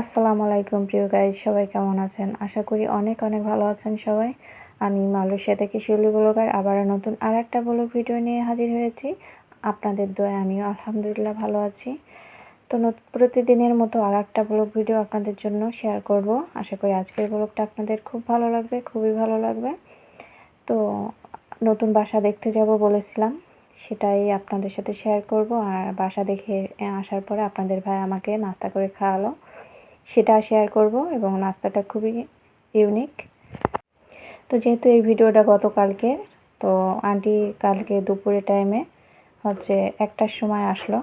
আসসালামু আলাইকুম, প্রিয় গাইজ সবাই কেমন আছেন? আশা করি অনেক অনেক ভালো আছেন সবাই। আমি মালয়েশিয়া থেকে শিউলি ব্লগার আবার নতুন আর একটা ব্লগ ভিডিও নিয়ে হাজির হয়েছি। আপনাদের দোয়া আমিও আলহামদুলিল্লাহ ভালো আছি। তো প্রতিদিনের মতো আর একটা ব্লগ ভিডিও আপনাদের জন্য শেয়ার করব। আশা করি আজকের ব্লগটা আপনাদের খুব ভালো লাগবে, খুবই ভালো লাগবে। তো নতুন বাসা দেখতে যাব বলেছিলাম, সেটাই আপনাদের সাথে শেয়ার করব। আর বাসা দেখে আসার পরে আপনাদের ভাই আমাকে নাস্তা করে খাওয়ালো। সেটা শেয়ার করব এবং নাস্তাটা খুবই ইউনিক তো যেহেতু এই ভিডিওটা গতকালকে, তো আন্টি কালকে দুপুরে টাইমে হচ্ছে একটার সময় আসলো।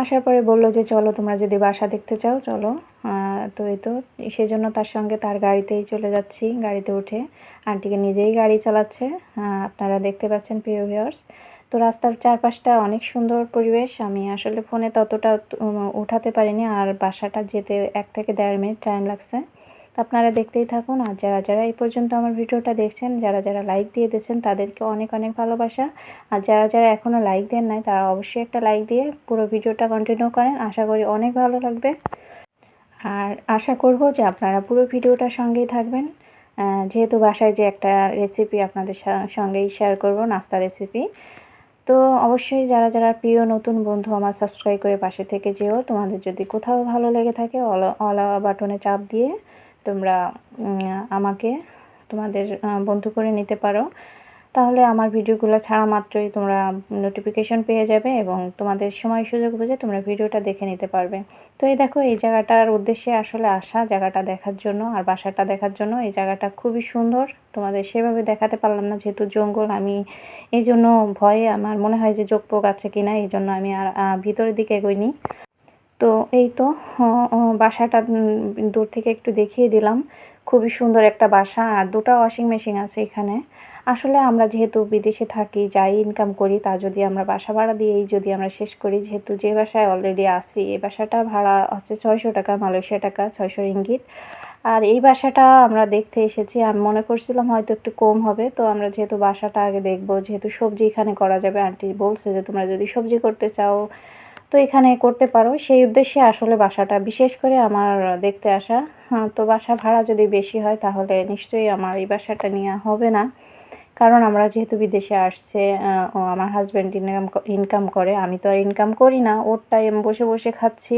আসার পরে বলল যে, চলো তোমরা যদি বাসা দেখতে চাও, চলো। তো এই তো সেজন্য তার সঙ্গে তার গাড়িতেই চলে যাচ্ছি, গাড়িতে উঠে। আন্টিকে নিজেই গাড়ি চালাচ্ছে। আপনারা দেখতে পাচ্ছেন প্রিয় ভিউয়ার্স তো রাস্তার চারপাশটা অনেক সুন্দর পরিবেশ। আমি আসলে ফোনে ততটা উঠাতে পারিনি, আর বাসাটা যেতে এক থেকে দেড় মিনিট টাইম লাগছে। তো আপনারা দেখতেই থাকুন, আর যারা যারা এই পর্যন্ত আমার ভিডিওটা দেখছেন, যারা যারা লাইক দিয়ে দিয়েছেন, তাদেরকে অনেক অনেক ভালোবাসা। আর যারা যারা এখনও লাইক দেন নাই, তারা অবশ্যই একটা লাইক দিয়ে পুরো ভিডিওটা কন্টিনিউ করেন। আশা করি অনেক ভালো লাগবে। আর আশা করব যে আপনারা পুরো ভিডিওটার সঙ্গেই থাকবেন। যেহেতু বাসায় যে একটা রেসিপি আপনাদের সঙ্গেই শেয়ার করব, নাস্তা রেসিপি তো অবশ্যই যারা যারা প্রিয় নতুন বন্ধু আমার সাবস্ক্রাইব করে পাশে থেকে যেও, তোমাদের যদি কোথাও ভালো লেগে থাকে, অলা অলা বাটনে চাপ দিয়ে তোমরা আমাকে, তোমাদের বন্ধু করে নিতে পারো। তাহলে আমার ভিডিওগুলো ছাড়া মাত্রই তোমরা নোটিফিকেশন পেয়ে যাবে এবং তোমাদের সময় সুযোগ বুঝে তোমরা ভিডিওটা দেখে নিতে পারবে। তো এই দেখো, এই জায়গাটার উদ্দেশ্যে আসলে আসা, জায়গাটা দেখার জন্য আর বাসাটা দেখার জন্য। এই জায়গাটা খুবই সুন্দর, তোমাদের সেভাবে দেখাতে পারলাম না, যেহেতু জঙ্গল, আমি এই জন্য ভয়ে আমার মনে হয় যে যোগপোক আছে কি না এই জন্য আমি আর ভিতরের দিকে এগোইনি। তো এই তো বাসাটা দূর থেকে একটু দেখিয়ে দিলাম। খুবই সুন্দর একটা বাসা, আর দুটো ওয়াশিং মেশিন আছে এখানে। আসলে আমরা যেহেতু বিদেশে থাকি, যাই ইনকাম করি, তা যদি আমরা বাসা ভাড়া দিয়েই যদি আমরা শেষ করি, যেহেতু যে বাসায় অলরেডি আসি এই বাসাটা ভাড়া হচ্ছে ছয়শো টাকা, মালয়েশিয়া টাকা, ছয়শো ইঙ্গিত আর এই বাসাটা আমরা দেখতে এসেছি, আমি মনে করছিলাম হয়তো একটু কম হবে, তো আমরা যেহেতু বাসাটা আগে দেখব, যেহেতু সবজি এখানে করা যাবে, আন্টি বলছে যে তোমরা যদি সবজি করতে চাও এখানে করতে পারো। সেই উদ্দেশ্যে আসলে বাসাটা, বিশেষ করে আমার দেখতে আসা। তো বাসা ভাড়া যদি বেশি হয় তাহলে নিশ্চয়ই আমার এই বাসাটা নেওয়া হবে না। কারণ আমরা যেহেতু বিদেশে আসছে ও আমার হাজব্যান্ড ইনকাম ইনকাম করে, আমি তো আর ইনকাম করি না। ওর টাইম বসে বসে খাচ্ছি।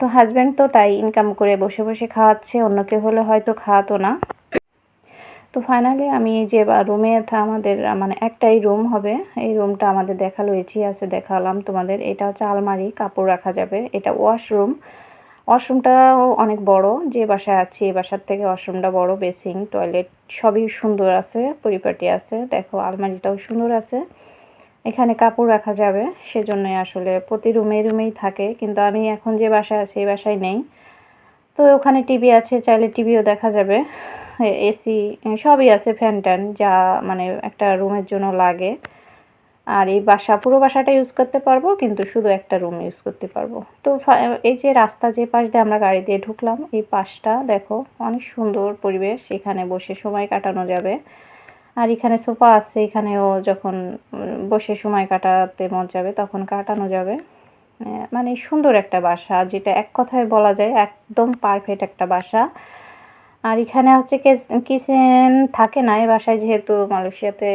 তো হাজব্যান্ড তো তাই ইনকাম করে বসে বসে খাওয়াচ্ছে, অন্য কেউ হলে হয়তো খাওয়াতো না। তো ফাইনালি আমি যে রুমে আমাদের মানে একটাই রুম হবে। এই রুমটা আমাদের দেখাল এছি আছে দেখালাম তোমাদের। এটা হচ্ছে আলমারি, কাপড় রাখা যাবে। এটা ওয়াশরুম ওয়াশরুমটাও অনেক বড়। যে বাসায় আছি, এই বাসার থেকে ওয়াশরুমটা বড় বেসিং টয়লেট সবই সুন্দর আছে, পরিপাটি আছে। দেখো, আলমারিটাও সুন্দর আছে। এখানে কাপড় রাখা যাবে, সেজন্যই আসলে প্রতি রুমে রুমেই থাকে। কিন্তু আমি এখন যে বাসায় আছি, এই বাসায় নেই। তো ওখানে টিভি আছে, চাইলে টিভিও দেখা যাবে। এসি সবই আছে ফ্যান ট্যান যা মানে একটা রুমের জন্য লাগে। আর এই বাসা, পুরো বাসাটা ইউজ করতে পারব, কিন্তু শুধু একটা রুম ইউজ করতে পারব। তো এই যে রাস্তা যে পাশ দিয়ে আমরা গাড়ি দিয়ে ঢুকলাম, এই পাশটা দেখো, অনেক সুন্দর পরিবেশ। এখানে বসে সময় কাটানো যাবে। আর এখানে সোফা আছে, এখানেও যখন বসে সময় কাটাতে মন যাবে তখন কাটানো যাবে। মানে সুন্দর একটা বাসা, যেটা এক কথায় বলা যায় একদম পারফেক্ট একটা বাসা। আর এখানে হচ্ছে কিচেন থাকে না এই বাসায় যেহেতু মালয়েশিয়াতে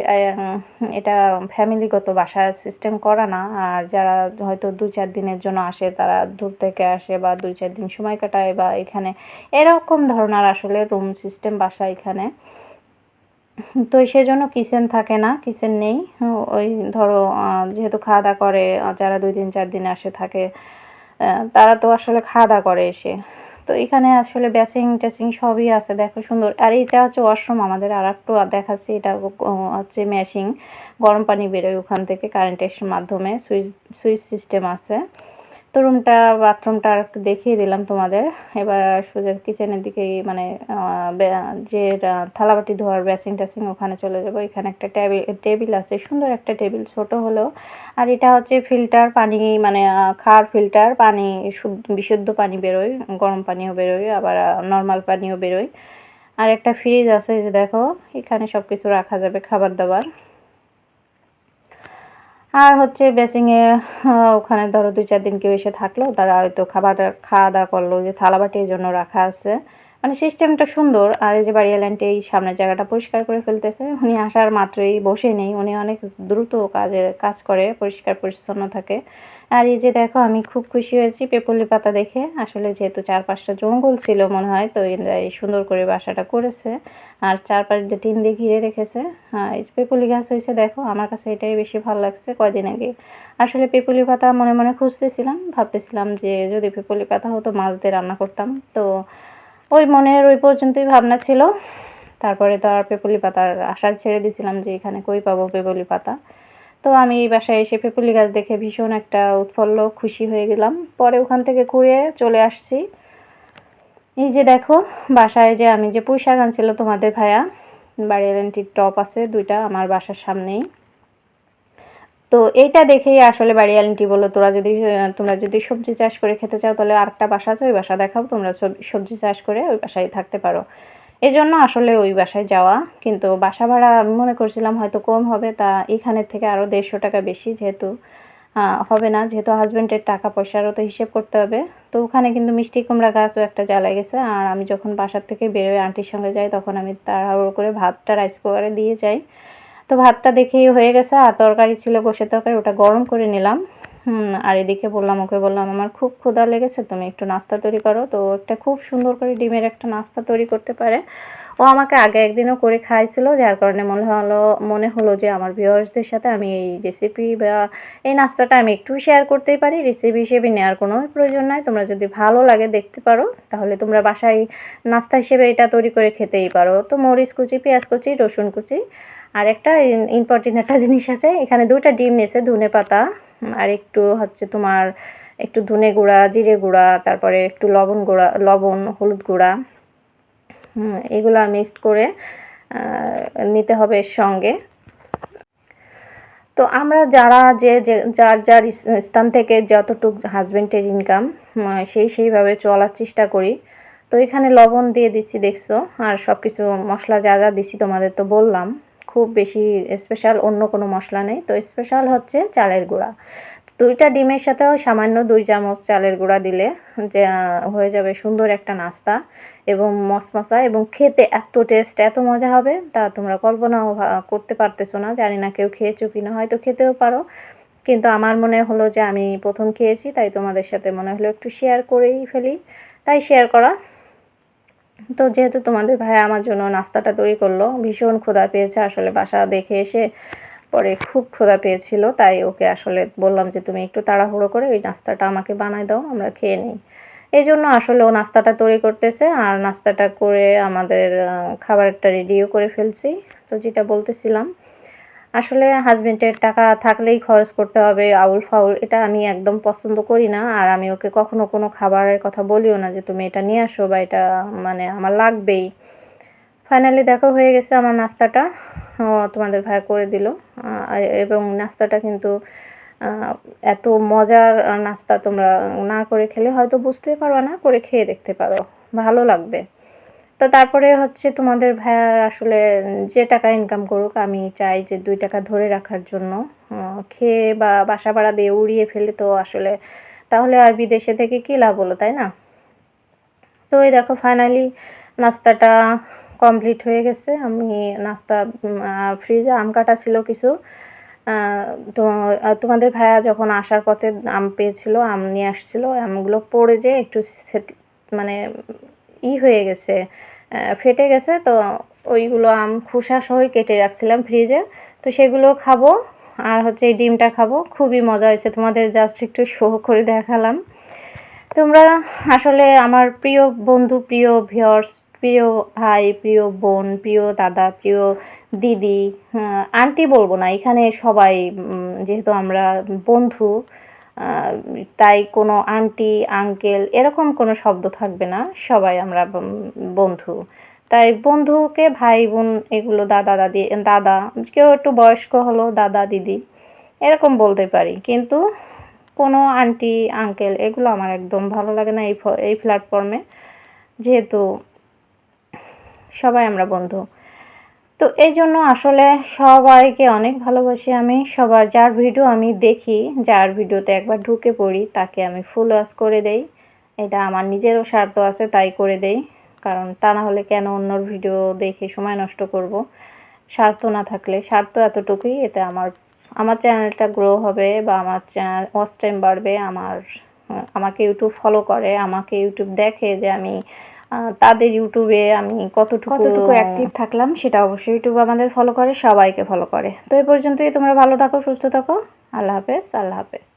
এটা ফ্যামিলিগত বাসা সিস্টেম করা না। আর যারা হয়তো দু চার দিনের জন্য আসে, তারা দূর থেকে আসে বা দুই চার দিন সময় কাটায় বা এখানে এরকম ধরনের আসলে রুম সিস্টেম বাসা এখানে। তো সেজন্য কিচেন থাকে না, কিচেন নেই। ওই ধরো যেহেতু খাওয়া দাওয়া করে, যারা দুই দিন চার দিন আসে, থাকে তারা তো আসলে খাওয়া দাওয়া করে এসে। তো এখানে আসলে ব্যাসিং ট্যাসিং সবই আছে, দেখো সুন্দর। আর এটা হচ্ছে ওয়াশরুম আমাদের আর একটু দেখাচ্ছি, এটা হচ্ছে ম্যাশিং গরম পানি বেরোয় ওখান থেকে কারেন্টের মাধ্যমে, সুইচ সুইচ সিস্টেম আছে। তো রুমটা বাথরুমটা আর একটু দেখিয়ে দিলাম তোমাদের। এবার সোজা কিচেনের দিকে মানে যে থালাবাটি ধোয়ার বেসিং টেসিং ওখানে চলে যাব। এখানে একটা টেবিল টেবিল আছে, সুন্দর একটা টেবিল ছোট হলেও। আর এটা হচ্ছে ফিল্টার পানি মানে খাওয়ার ফিল্টার পানি বিশুদ্ধ পানি বেরোয়, গরম পানিও বেরোয়, আবার নর্মাল পানিও বেরোয়। আর একটা ফ্রিজ আছে যে দেখো, এখানে সব কিছু রাখা যাবে, খাবার দাবার। আর হচ্ছে বেসিংয়ে ওখানে ধরো দুই চার দিন কেউ এসে থাকল, তারা হয়তো খাবার খাওয়া দাওয়া করল, যে থালাবাটি এর জন্য রাখা আছে। মানে সিস্টেমটা সুন্দর, আর এই যে বাড়ি এলেন্টে, এই সামনের জায়গাটা পরিষ্কার করে ফেলতেছে। উনি আসার মাত্রই বসে নেই, উনি অনেক দ্রুত কাজে, কাজ করে, পরিষ্কার, পরিচ্ছন্ন থাকে। আর এই যে দেখো, আমি খুব খুশি হয়েছি পেপুলি পাতা দেখে। আসলে যেহেতু চারপাশটা জঙ্গল ছিল মনে হয়, তো এরা এই সুন্দর করে বাসাটা করেছে। আর চারপাশ দিয়ে টিন দিয়ে ঘিরে রেখেছে। হ্যাঁ এই পেপুলি গাছ হয়েছে, দেখো, আমার কাছে এটাই বেশি ভালো লাগছে কয়দিন আগে। আসলে পেপুলি পাতা মনে মনে খুঁজতেছিলাম, ভাবতেছিলাম যে যদি পেপুলি পাতা হতো, মাছ দিয়ে রান্না করতাম। তো ওই মনের ওই পর্যন্তই ভাবনা ছিল। তারপরে তো আর পেপুলি পাতার আশা ছেড়ে দিছিলাম যে এখানে কই পাবো পেপুলি পাতা। তো আমি এই বাসায় এসে পেপুলি গাছ দেখে ভীষণ একটা উৎফুল্ল খুশি হয়ে গেলাম। পরে ওখান থেকে কুড়িয়ে চলে আসছি। এই যে দেখো, বাসায় যে আমি যে পুঁই শাক আনছিল তোমাদের ভাইয়া, বাড়ির এন্টির টপ আছে দুইটা আমার বাসার সামনেই। তো এইটা দেখেই আসলে বাড়ি আলিনটি বলল তোরা যদি, তোমরা যদি সবজি চাষ করে খেতে চাও তাহলে আরেকটা বাসা আছে, ওই বাসা দেখাও, তোমরা সবজি চাষ করে ওই বাসায় থাকতে পারো। এই জন্য আসলে ওই বাসায় যাওয়া, কিন্তু বাসা ভাড়া আমি মনে করছিলাম হয়তো কম হবে, তা এখানের থেকে আরও দেড়শো টাকা বেশি যেহেতু হবে না। যেহেতু হাজব্যান্ডের টাকা পয়সারও তো হিসেব করতে হবে। তো ওখানে কিন্তু মিষ্টি কুমড়া গাছও একটা জ্বালা গেছে, আর আমি যখন বাসার থেকে বেরোয় আন্টির সঙ্গে যাই, তখন আমি তাড়াহুড়ো করে ভাতটা রাইস কুকারে দিয়ে যাই। তো ভাতটা দেখেই হয়ে গেছে, আর তরকারি ছিল গোসের তরকারি, ওটা গরম করে নিলাম। হুম, আর এদিকে বললাম, ওকে বললাম, আমার খুব ক্ষুধা লেগেছে, তুমি একটু নাস্তা তৈরি করো। তো একটা খুব সুন্দর করে ডিমের একটা নাস্তা তৈরি করতে পারে। ও আমাকে আগে একদিনও করে খাইছিল, যার কারণে মনে হলো মনে হলো যে আমার ভিউয়ার্সদের সাথে আমি এই রেসিপি বা এই নাস্তাটা আমি একটু শেয়ার করতেই পারি। রেসিপি হিসেবে নেওয়ার কোনো প্রয়োজন নাই। তোমরা যদি ভালো লাগে দেখতে পারো, তাহলে তোমরা বাসায় নাস্তা হিসেবে এটা তৈরি করে খেতেই পারো। তো মরিচ কুচি, পেঁয়াজ কুচি, রসুন কুচি, আর একটা ইম্পর্টেন্ট একটা জিনিস আছে, এখানে দুইটা ডিম নিয়েছে ধনে পাতা আর একটু হচ্ছে তোমার একটু ধনে গুঁড়া, জিরে গুঁড়া, তারপরে একটু লবণ গুঁড়া, লবণ, হলুদ গুঁড়া এগুলো মিক্সড করে নিতে হবে এর সঙ্গে। তো আমরা যারা যে যার যার স্থান থেকে যতটুক হাজব্যান্ডের ইনকাম সেই, সেইভাবে চলার চেষ্টা করি। তো এখানে লবণ দিয়ে দিচ্ছি, দেখছ, আর সব কিছু মশলা যা যা দিছি তোমাদের তো বললাম। খুব বেশি স্পেশাল অন্য কোনো মশলা নেই। তো স্পেশাল হচ্ছে চালের গুঁড়া। দুইটা ডিমের সাথেও সামান্য দুই চামচ চালের গুঁড়া দিলে যে হয়ে যাবে সুন্দর একটা নাস্তা এবং মশমশা এবং খেতে এত টেস্ট এত মজা হবে তা তোমরা কল্পনাও করতে পারতেছো না। জানি না কেউ খেয়েছো কি না হয়তো খেতেও পারো। কিন্তু আমার মনে হলো যে, আমি প্রথম খেয়েছি, তাই তোমাদের সাথে মনে হলো একটু শেয়ার করেই ফেলি। তাই শেয়ার করা তো যেহেতু তোমাদের ভাই আমার জন্য নাস্তাটা তৈরি করল, ভীষণ ক্ষুধা পেয়েছে। আসলে বাসা দেখে এসে পরে খুব ক্ষুধা পেয়েছিল, তাই ওকে আসলে বললাম যে, তুমি একটু তাড়াহুড়ো করে ওই নাস্তাটা আমাকে বানায় দাও, আমরা খেয়ে নিই। এই জন্য আসলে ও নাস্তাটা তৈরি করতেছে, আর নাস্তাটা করে আমাদের খাবারটা রেডিও করে ফেলছি। তো যেটা বলতেছিলাম আসলে হাজব্যান্ডের টাকা থাকলেই খরচ করতে হবে, আউল ফাউল এটা আমি একদম পছন্দ করি না। আর আমি ওকে কখনো কোনো খাবারের কথা বলিও না যে তুমি এটা নিয়ে আসো বা এটা মানে আমার লাগবেই। ফাইনালি দেখা হয়ে গেছে আমার নাস্তাটা। তোমাদের ভাই করে দিল। এবং নাস্তাটা কিন্তু এত মজার নাস্তা তোমরা না করে খেলে হয়তো বুঝতে পারো না, করে খেয়ে দেখতে পারো। ভালো লাগবে। তো তারপরে হচ্ছে তোমাদের ভাইয়ার আসলে যে টাকা ইনকাম করুক, আমি চাই যে দুই টাকা ধরে রাখার জন্য। খেয়ে বা বাসা ভাড়া দিয়ে উড়িয়ে ফেলে তো আসলে তাহলে আর বিদেশে থেকে কী লাভ হলো, তাই না? তো এই দেখো ফাইনালি নাস্তাটা কমপ্লিট হয়ে গেছে। আমি নাস্তা ফ্রিজে আম কাটা ছিল কিছু। তো তোমাদের ভাইয়া যখন আসার পথে আম পেয়েছিল, আম নিয়ে আসছিল, আমগুলো পড়ে যে একটু মানে ই হয়ে গেছে ফেটে গেছে, তো ওইগুলো আম খোসা সহই কেটে রাখছিলাম ফ্রিজে। তো সেগুলো খাব, আর হচ্ছে এই ডিমটা খাব। খুবই মজা হয়েছে, তোমাদের জাস্ট একটু শো করে দেখালাম। তোমরা আসলে আমার প্রিয় বন্ধু, প্রিয় ভিওর্স প্রিয় ভাই, প্রিয় বোন, প্রিয় দাদা, প্রিয় দিদি আন্টি বলব না, এখানে সবাই যেহেতু আমরা বন্ধু তাই কোনো আন্টি আঙ্কেল এরকম কোনো শব্দ থাকবে না। সবাই আমরা বন্ধু। তাই বন্ধুকে ভাই বোন এগুলো দাদা, দাদি, দাদা, কেউ একটু বয়স্ক হলো, দাদা, দিদি, এরকম বলতে পারি। কিন্তু কোনো আন্টি আঙ্কেল এগুলো আমার একদম ভালো লাগে না এই এই প্ল্যাটফর্মে যেহেতু সবাই আমরা বন্ধু। তো এই জন্য আসলে সবাইকে অনেক ভালোবাসি আমি। সবার যার ভিডিও আমি দেখি, যার ভিডিওতে একবার ঢুকে পড়ি, তাকে আমি ফুল ওয়াশ করে দেই। এটা আমার নিজেরও স্বার্থ আছে, তাই করে দেই। কারণ তা না হলে কেন অন্যর ভিডিও দেখে সময় নষ্ট করব? স্বার্থ না থাকলে, স্বার্থ এতটুকুই, এতে আমার আমার চ্যানেলটা গ্রো হবে বা আমার ওয়াচ টাইম বাড়বে। আমার, আমাকে ইউটিউব ফলো করে, আমাকে ইউটিউব দেখে যে আমি তাদের ইউটিউবে আমি কতটুকু কতটুকু অ্যাক্টিভ থাকলাম সেটা অবশ্যই ইউটিউব আমাদের ফলো করে সবাইকে ফলো করে। তো এই পর্যন্তই তোমরা ভালো থাকো সুস্থ থাকো। আল্লাহ হাফেজ আল্লাহ হাফেজ।